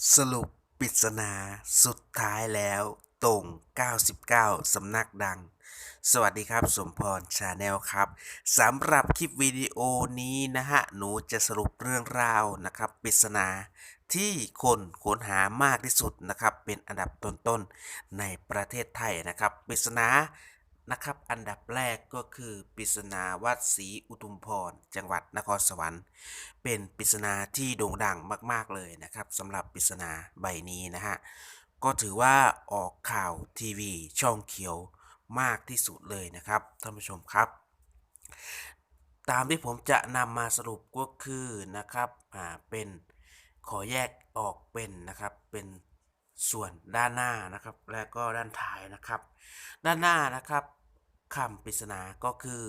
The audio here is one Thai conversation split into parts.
สรุปปริศนาสุดท้ายแล้วตรง 99 สำนักดัง สวัสดีครับสมพรชาแนลครับสำหรับคลิปวิดีโอนี้นะฮะ หนูจะสรุปเรื่องราวนะครับปริศนาที่คนค้นหามากที่สุดนะครับ เป็นอันดับต้นๆ ในประเทศไทยนะครับปริศนา นะครับ อันดับแรกก็คือปริศนาวัดศรีอุทุมพร จังหวัดนครสวรรค์ เป็นปริศนาที่โด่งดังมาก ๆ เลยนะครับสำหรับปริศนาใบนี้นะฮะ ก็ถือว่าออกข่าวทีวีช่องเขียวมากที่สุดเลยนะครับท่านผู้ชมครับ ตามที่ผมจะนำมาสรุปก็คือนะครับ อ่า เป็นขอแยกออกเป็นนะครับ เป็น ส่วนด้านหน้านะครับ และก็ด้านท้ายนะครับ ด้านหน้านะครับคำปริศนาก็คือ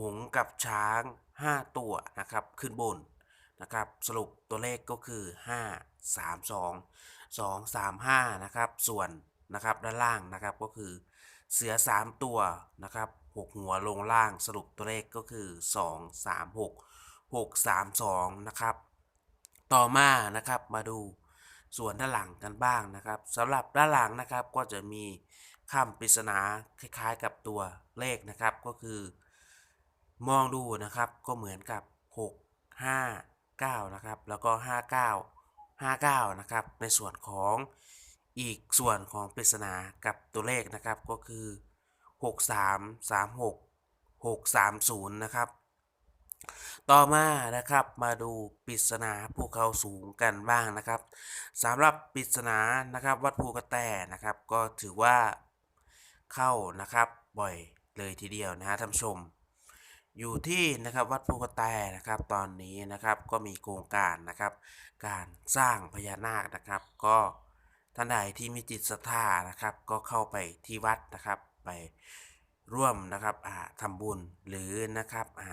หงกับช้าง 5 ตัวนะครับ ขึ้นบนนะครับ สรุปตัวเลขก็คือ 5 3 2 2 3 5นะครับ ส่วนนะครับด้านล่างนะครับก็คือ เสือ 3 ตัวนะครับ6หัวลงล่างสรุปตัวเลขก็คือ 2 3 6 6 3 2นะครับ ต่อมานะครับมาดู ส่วนด้านหลังกันบ้างนะครับสำหรับด้านหลังนะครับก็จะมีคำปริศนาคล้ายๆกับตัวเลขนะครับ ก็คือ มองดูนะครับก็เหมือนกับ 6 5 9นะครับแล้วก็ 59 59นะครับในส่วนของอีกส่วนของปริศนากับตัวเลขนะครับก็คือ 63 36 630นะครับ ต่อมานะครับมาดูปริศนาภูเขาสูงกันบ้างนะครับสำหรับปริศนานะครับวัดภูกระแตนะครับ ก็ถือว่าเข้านะครับบ่อยเลยทีเดียวนะฮะท่านชม อยู่ที่นะครับวัดภูกระแตนะครับตอนนี้นะครับก็มีโครงการนะครับ การสร้างพญานาคนะครับ ก็ท่านใดที่มีจิตศรัทธานะครับ ก็เข้าไปที่วัดนะครับไปร่วมนะครับอ่าทำบุญหรือนะครับอ่า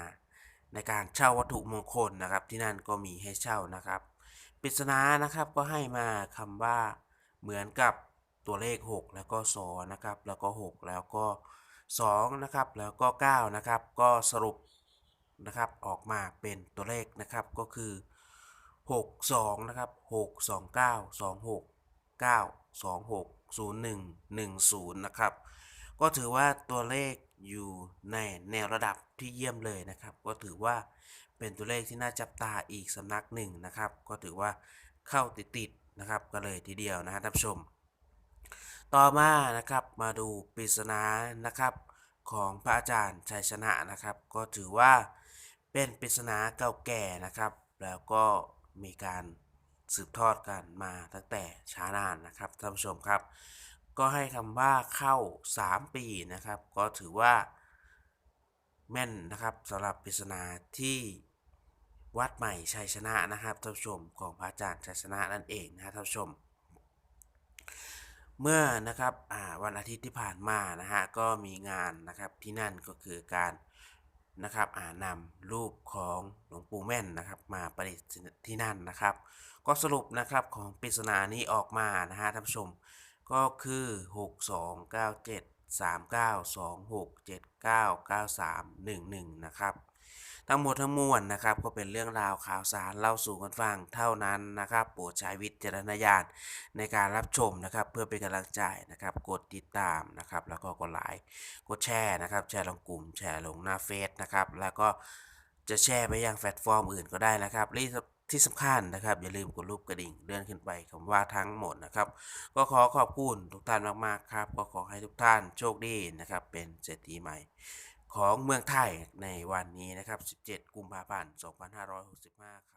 ในการเช่าวัตถุมงคลนะครับ ที่นั่นก็มีให้เช่านะครับปริศนานะครับก็ให้มาคำว่าเหมือนกับตัวเลข 6 แล้วก็2นะครับ แล้วก็ 6 แล้วก็2นะครับแล้วก็9นะครับก็สรุปนะครับออกมาเป็นตัวเลขนะครับก็คือ 6 2นะครับ6 2 9 2 6 9 2 6 0 1 1 0นะครับก็ถือว่าตัวเลข อยู่ในแนวระดับที่เยี่ยมเลยนะครับ ก็ถือว่าเป็นตัวเลขที่น่าจับตาอีกสำนักหนึ่งนะครับ ก็ถือว่าเข้าติดๆนะครับก็เลยทีเดียวนะฮะท่านผู้ชม ต่อมานะครับมาดูปริศนานะครับของพระอาจารย์ชัยชนะนะครับ ก็ถือว่าเป็นปริศนาเก่าแก่นะครับ แล้วก็มีการสืบทอดกันมาตั้งแต่ช้านานนะครับท่านผู้ชมครับ ก็ให้คำว่าเข้า 3 ปีนะครับ ก็ถือว่า แม่นนะครับสำหรับปริศนาที่วัดใหม่ชัยชนะนะครับท่านผู้ชมของพระอาจารย์ชัยชนะนั่นเองนะท่านผู้ชม เมื่อนะครับวันอาทิตย์ที่ผ่านมานะฮะก็มีงานนะครับที่นั่นก็คือการนะครับนำรูปของหลวงปู่แม่นนะครับ มาประดิษฐ์ที่นั่นนะครับ ก็สรุปนะครับของปริศนานี้ออกมานะฮะท่านผู้ชม ก็คือ 6 2 9 7 3 9 2 6 7 9 9 3 1 1 นะครับ ทั้งหมดทั้งมวลนะครับ ก็เป็นเรื่องราวข่าวสารเล่าสู่กันฟังเท่านั้นนะครับ โปรดใช้วิจารณญาณในการรับชมนะครับ เพื่อเป็นกำลังใจนะครับ กดติดตามนะครับ แล้วก็กดไลค์กดแชร์นะครับ แชร์ลงกลุ่มแชร์ลงหน้าเฟซนะครับ แล้วก็จะแชร์ไปยังแพลตฟอร์มอื่นก็ได้นะครับและ ที่สำคัญนะครับ อย่าลืมกดรูปกระดิ่งเลื่อนขึ้นไปคำว่าทั้งหมดนะครับ ก็ขอขอบคุณทุกท่านมากๆครับ ก็ขอให้ทุกท่านโชคดีนะครับ เป็นเศรษฐีใหม่ของเมืองไทยในวันนี้นะครับ 17 กุมภาพันธ์ 2565ครับ